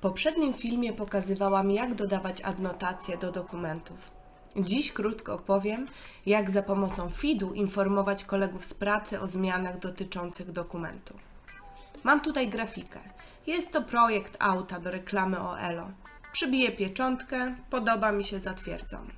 poprzednim filmie pokazywałam, jak dodawać adnotacje do dokumentów. Dziś krótko opowiem, jak za pomocą feedu informować kolegów z pracy o zmianach dotyczących dokumentu. Mam tutaj grafikę. Jest to projekt auta do reklamy o Elo. Przybiję pieczątkę, podoba mi się, zatwierdzam.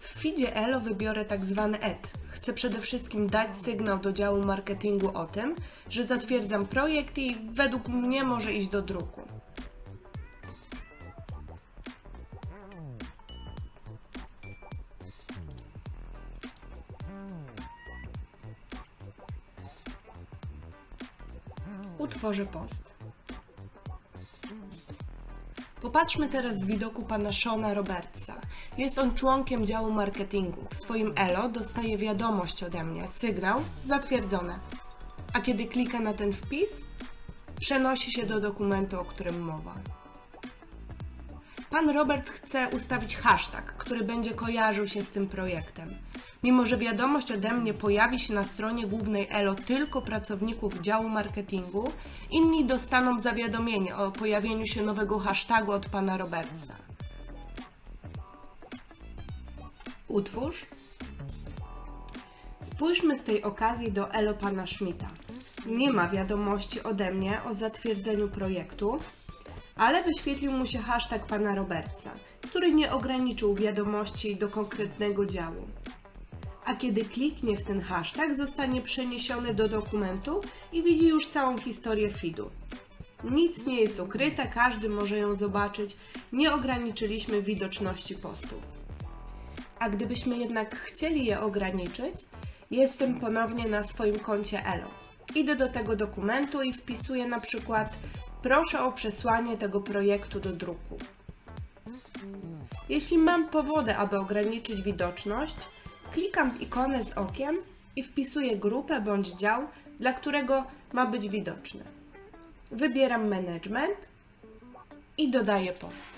W feedzie Elo wybiorę tak zwany ED. Chcę przede wszystkim dać sygnał do działu marketingu o tym, że zatwierdzam projekt i według mnie może iść do druku. Utworzę post. Popatrzmy teraz z widoku pana Shona Robertsa. Jest on członkiem działu marketingu. W swoim ELO dostaje wiadomość ode mnie, sygnał zatwierdzone. A kiedy klika na ten wpis, przenosi się do dokumentu, o którym mowa. Pan Robert chce ustawić hashtag, który będzie kojarzył się z tym projektem. Mimo, że wiadomość ode mnie pojawi się na stronie głównej ELO tylko pracowników działu marketingu, inni dostaną zawiadomienie o pojawieniu się nowego hashtagu od pana Robertsa. Utwórz. Spójrzmy z tej okazji do ELO pana Schmidta. Nie ma wiadomości ode mnie o zatwierdzeniu projektu, ale wyświetlił mu się hashtag pana Robertsa, który nie ograniczył wiadomości do konkretnego działu. A kiedy kliknie w ten hashtag, zostanie przeniesiony do dokumentu i widzi już całą historię feedu. Nic nie jest ukryte, każdy może ją zobaczyć, nie ograniczyliśmy widoczności postów. A gdybyśmy jednak chcieli je ograniczyć, jestem ponownie na swoim koncie Elo. Idę do tego dokumentu i wpisuję na przykład proszę o przesłanie tego projektu do druku. Jeśli mam powody, aby ograniczyć widoczność, klikam w ikonę z okiem i wpisuję grupę bądź dział, dla którego ma być widoczny. Wybieram management i dodaję post.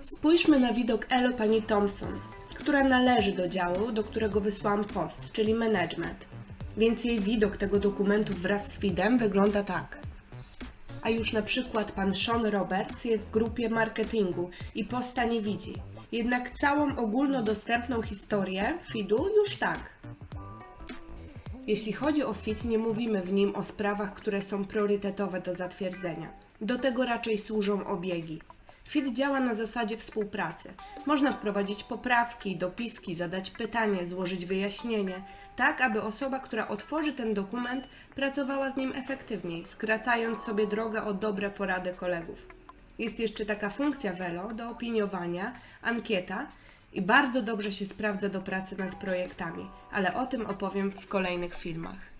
Spójrzmy na widok Elo pani Thompson, która należy do działu, do którego wysłałam post, czyli management. Więc jej widok tego dokumentu wraz z feedem wygląda tak. A już na przykład pan Sean Roberts jest w grupie marketingu i posta nie widzi. Jednak całą ogólnodostępną historię feedu już tak. Jeśli chodzi o fit, nie mówimy w nim o sprawach, które są priorytetowe do zatwierdzenia. Do tego raczej służą obiegi. FIT działa na zasadzie współpracy. Można wprowadzić poprawki, dopiski, zadać pytanie, złożyć wyjaśnienie, tak aby osoba, która otworzy ten dokument, pracowała z nim efektywniej, skracając sobie drogę o dobre porady kolegów. Jest jeszcze taka funkcja Velo do opiniowania, ankieta i bardzo dobrze się sprawdza do pracy nad projektami, ale o tym opowiem w kolejnych filmach.